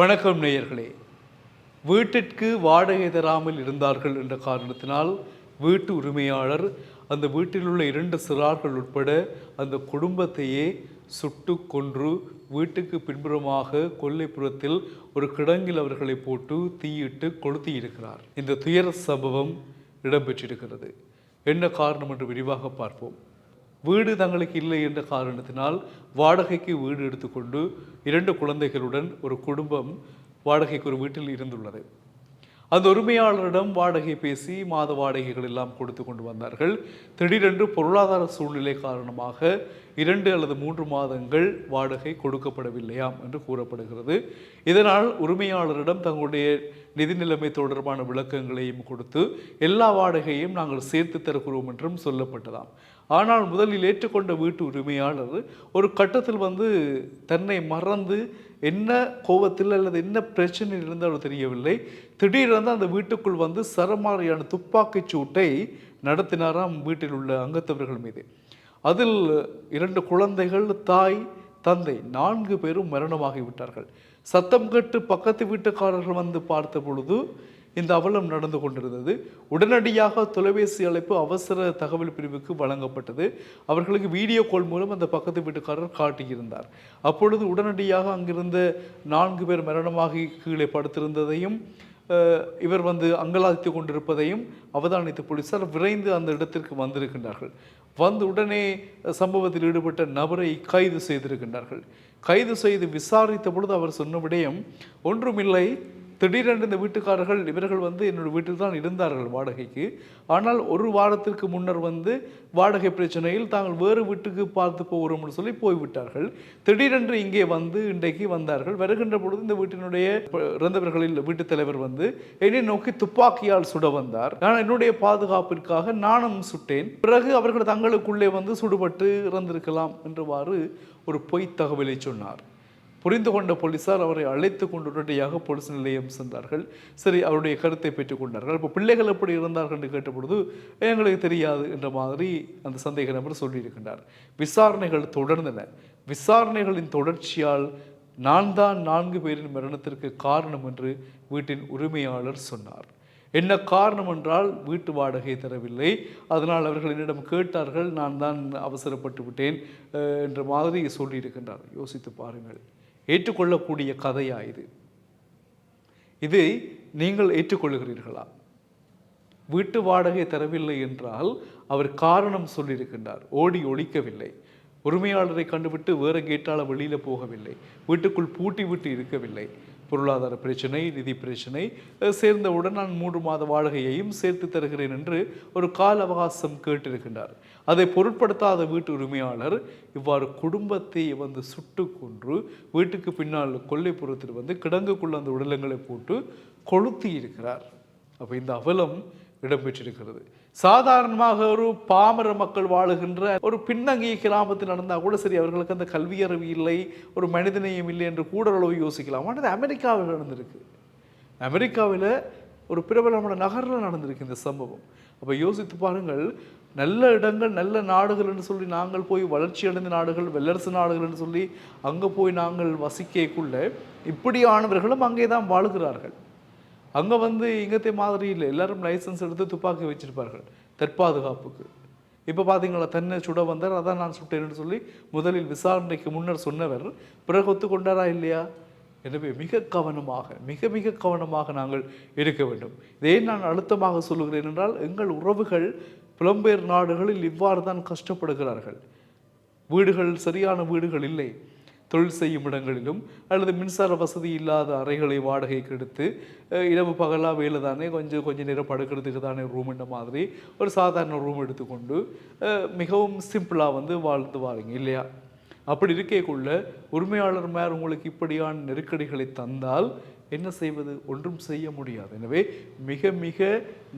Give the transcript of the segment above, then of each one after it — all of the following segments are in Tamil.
வணக்கம் நேயர்களே. வீட்டிற்கு வாடகை தராமல் இருந்தார்கள் என்ற காரணத்தினால் வீட்டு உரிமையாளர் அந்த வீட்டில் உள்ள இரண்டு சிறார்கள் உட்பட அந்த குடும்பத்தையே சுட்டு கொன்று வீட்டுக்கு பின்புறமாக கொல்லைப்புறத்தில் ஒரு கிடங்கில் அவர்களை போட்டு தீயிட்டு கொளுத்தி இருக்கிறார் இந்த துயர சம்பவம் இடம்பெற்றிருக்கிறது. என்ன காரணம் என்று விரிவாக பார்ப்போம். வீடு தங்களுக்கு இல்லை என்ற காரணத்தினால் வாடகைக்கு வீடு எடுத்துக்கொண்டு இரண்டு குழந்தைகளுடன் ஒரு குடும்பம் வாடகைக்கு ஒரு வீட்டில் இருந்துள்ளது. அந்த உரிமையாளரிடம் வாடகை பேசி மாத வாடகைகள் எல்லாம் கொடுத்து கொண்டு வந்தார்கள். திடீரென்று பொருளாதார சூழ்நிலை காரணமாக இரண்டு அல்லது மூன்று மாதங்கள் வாடகை கொடுக்கப்படவில்லையாம் என்று கூறப்படுகிறது. இதனால் உரிமையாளரிடம் தங்களுடைய நிதி நிலைமை தொடர்பான விளக்கங்களையும் கொடுத்து எல்லா வாடகையும் நாங்கள் சேர்த்து தருகிறோம் என்றும் சொல்லப்பட்டதாம். ஆனால் முதலில் ஏற்றுக்கொண்ட வீட்டு உரிமையாளர் ஒரு கட்டத்தில் வந்து தன்னை மறந்து என்ன கோபத்தில் அல்லது என்ன பிரச்சனை இருந்தாலும் தெரியவில்லை. திடீரென்று அந்த வீட்டுக்குள் வந்து சரமாரியான துப்பாக்கிச் சூட்டை நடத்தினாராம் வீட்டில் உள்ள அங்கத்தவர்கள் மீது. அதில் இரண்டு குழந்தைகள் தாய் தந்தை நான்கு பேரும் மரணமாகி விட்டார்கள் சத்தம் கேட்டு பக்கத்து வீட்டுக்காரர்கள் வந்து பார்த்த பொழுது இந்த அவலம் நடந்து கொண்டிருந்தது. உடனடியாக தொலைபேசி அழைப்பு அவசர தகவல் பிரிவுக்கு வழங்கப்பட்டது. அவர்களுக்கு வீடியோ கால் மூலம் அந்த பக்கத்து வீட்டுக்காரர் காட்டியிருந்தார். அப்பொழுது உடனடியாக அங்கிருந்த நான்கு பேர் மரணமாகி கீழே படுத்திருந்ததையும் இவர் வந்து அங்கலாதித்து கொண்டிருப்பதையும் அவதானித்த போலீசார் விரைந்து அந்த இடத்திற்கு வந்திருக்கின்றார்கள். வந்து உடனே சம்பவத்தில் ஈடுபட்ட நபரை கைது செய்திருக்கின்றார்கள். கைது செய்து விசாரித்த பொழுது அவர் சொன்ன விடயம் ஒன்றுமில்லை திடீரென்று இந்த வீட்டுக்காரர்கள் இவர்கள் வந்து என்னோடய வீட்டில் தான் இருந்தார்கள் வாடகைக்கு. ஆனால் ஒரு வாரத்திற்கு முன்னர் வந்து வாடகை பிரச்சனையில் தாங்கள் வேறு வீட்டுக்கு பார்த்து போகிறோம்னு சொல்லி போய்விட்டார்கள். திடீரென்று இங்கே வந்து இன்றைக்கு வந்தார்கள். வருகின்ற பொழுது இந்த வீட்டினுடைய இறந்தவர்களில் வீட்டுத் தலைவர் வந்து என்னை நோக்கி துப்பாக்கியால் சுட வந்தார். நான் என்னுடைய பாதுகாப்பிற்காக நானும் சுட்டேன். பிறகு அவர்கள் தங்களுக்குள்ளே வந்து சுடுபட்டு இறந்திருக்கலாம் என்றவாறு ஒரு பொய் தகவலை சொன்னார். புரிந்து கொண்ட போலீசார் அவரை அழைத்து கொண்டு உடனடியாக போலீஸ் நிலையம் சென்றார்கள். சரி அவருடைய கருத்தை பெற்றுக்கொண்டார்கள் இப்போ பிள்ளைகள் எப்படி இருந்தார்கள் என்று கேட்டபொழுது எங்களுக்கு தெரியாது என்ற மாதிரி அந்த சந்தேக நபர் சொல்லியிருக்கின்றார். விசாரணைகள் தொடர்ந்தன. விசாரணைகளின் தொடர்ச்சியால் நான் தான் நான்கு பேரின் மரணத்திற்கு காரணம் என்று வீட்டின் உரிமையாளர் சொன்னார். என்ன காரணம் என்றால் வீட்டு வாடகை தரவில்லை. அதனால் அவர்கள் என்னிடம் கேட்டார்கள் நான் தான் அவசரப்பட்டு விட்டேன் என்ற மாதிரி சொல்லியிருக்கின்றார். யோசித்து பாருங்கள். ஏற்றுக்கொள்ளக்கூடிய கதையா இது? இதை நீங்கள் ஏற்றுக்கொள்கிறீர்களா? வீட்டு வாடகை தரவில்லை என்றால் அவர் காரணம் சொல்லியிருக்கின்றார். ஓடி ஒழிக்கவில்லை. உரிமையாளரை கண்டுவிட்டு வேற கேட்டால் வெளியில போகவில்லை. வீட்டுக்குள் பூட்டி விட்டு இருக்கவில்லை. பொருளாதார பிரச்சனை நிதி பிரச்சனை சேர்ந்தவுடன் நான் மூன்று மாத வாடகையையும் சேர்த்து தருகிறேன் என்று ஒரு கால அவகாசம் கேட்டிருக்கின்றார். அதை பொருட்படுத்தாத வீட்டு உரிமையாளர் இவ்வாறு குடும்பத்தை வந்து சுட்டு கொன்று வீட்டுக்கு பின்னால் கொல்லைப்புறத்தில் வந்து கிடங்குக்குள்ள அந்த உடலங்களை போட்டு கொளுத்தி இருக்கிறார். அப்போ இந்த அவலம் இடம்பெற்றிருக்கிறது சாதாரணமாக ஒரு பாமர மக்கள் வாழுகின்ற ஒரு பின்னங்கிய கிராமத்தில் நடந்தால் கூட சரி அவர்களுக்கு அந்த கல்வியறிவு இல்லை ஒரு மனிதநேயம் இல்லை என்று கூட அளவு யோசிக்கலாம். ஆனால் அது அமெரிக்காவில் நடந்திருக்கு. அமெரிக்காவில் ஒரு பிரபலமான நகரில் நடந்திருக்கு இந்த சம்பவம். அப்போ யோசித்து பாருங்கள் நல்ல இடங்கள் நல்ல நாடுகள்னு சொல்லி நாங்கள் போய் வளர்ச்சி அடைந்த நாடுகள் வல்லரசு நாடுகள்னு சொல்லி அங்கே போய் நாங்கள் வசிக்கக்குள்ள இப்படியானவர்களும் அங்கே தான் வாழுகிறார்கள். அங்கே வந்து இங்கத்தை மாதிரி இல்லை. எல்லாரும் லைசன்ஸ் எடுத்து துப்பாக்கி வச்சிருப்பார்கள். தற்பாதுகாப்புக்கு இப்போ பார்த்தீங்களா தன்னை சுட வந்தார். அதான் நான் சுட்டேன்னு சொல்லி முதலில் விசாரணைக்கு முன்னர் சொன்னவர் பிறகு ஒத்துக்கொண்டாரா இல்லையா? எனவே மிக கவனமாக மிக மிக கவனமாக நாங்கள் இருக்க வேண்டும். இதை நான் அழுத்தமாக சொல்லுகிறேன் என்றால் எங்கள் உறவுகள் புலம்பெயர் நாடுகளில் இவ்வாறு தான் கஷ்டப்படுகிறார்கள். வீடுகள் சரியான வீடுகள் இல்லை. தொழில் செய்யும் இடங்களிலும் அல்லது மின்சார வசதி இல்லாத அறைகளை வாடகைக்கு எடுத்து இரவு பகலாக வேலை தானே கொஞ்சம் கொஞ்சம் நேரம் படுக்கிறதுக்கு தானே ரூம் இந்த மாதிரி ஒரு சாதாரண ரூம் எடுத்துக்கொண்டு மிகவும் சிம்பிளாக வந்து வாழ்ந்து வாருங்க இல்லையா? அப்படி இருக்கக்குள்ள உரிமையாளர் மேல் உங்களுக்கு இப்படியான நெருக்கடிகளை தந்தால் என்ன செய்வது? ஒன்றும் செய்ய முடியாது. எனவே மிக மிக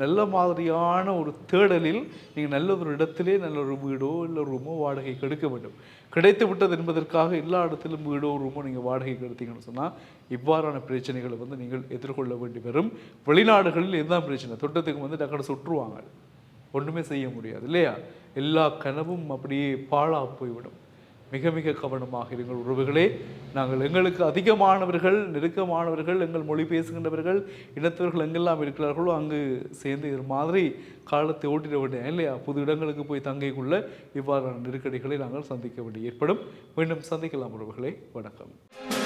நல்ல மாதிரியான ஒரு தேடலில் நீங்கள் நல்ல ஒரு இடத்திலே நல்ல ஒரு வீடோ இல்லை ரூமோ வாடகை கெடுக்க வேண்டும். கிடைத்து விட்டது என்பதற்காக எல்லா இடத்திலும் வீடோ ரூமோ நீங்கள் வாடகைக்கு எடுத்தீங்கன்னு சொன்னால் இவ்வாறான பிரச்சனைகளை வந்து நீங்கள் எதிர்கொள்ள வேண்டி வரும். வெளிநாடுகளில் இதுதான் பிரச்சனை. தொட்டத்துக்கு வந்து டக்கடை சுற்றுவாங்க. ஒன்றுமே செய்ய முடியாது இல்லையா? எல்லா கனவும் அப்படியே பாழாக போய்விடும். மிக மிக கவனமாக இருங்கள் உறவுகளே. நாங்கள் எங்களுக்கு அதிகமானவர்கள் நெருக்கமானவர்கள் எங்கள் மொழி பேசுகின்றவர்கள் இனத்தவர்கள் எங்கெல்லாம் இருக்கிறார்களோ அங்கு சேர்ந்து இது மாதிரி காலத்தை ஓட்டிட வேண்டிய இல்லையா? புது இடங்களுக்கு போய் தங்கிக்குள்ள இவ்வாறான நெருக்கடிகளை நாங்கள் சந்திக்க வேண்டி ஏற்படும். மீண்டும் சந்திக்கலாம் உறவுகளே. வணக்கம்.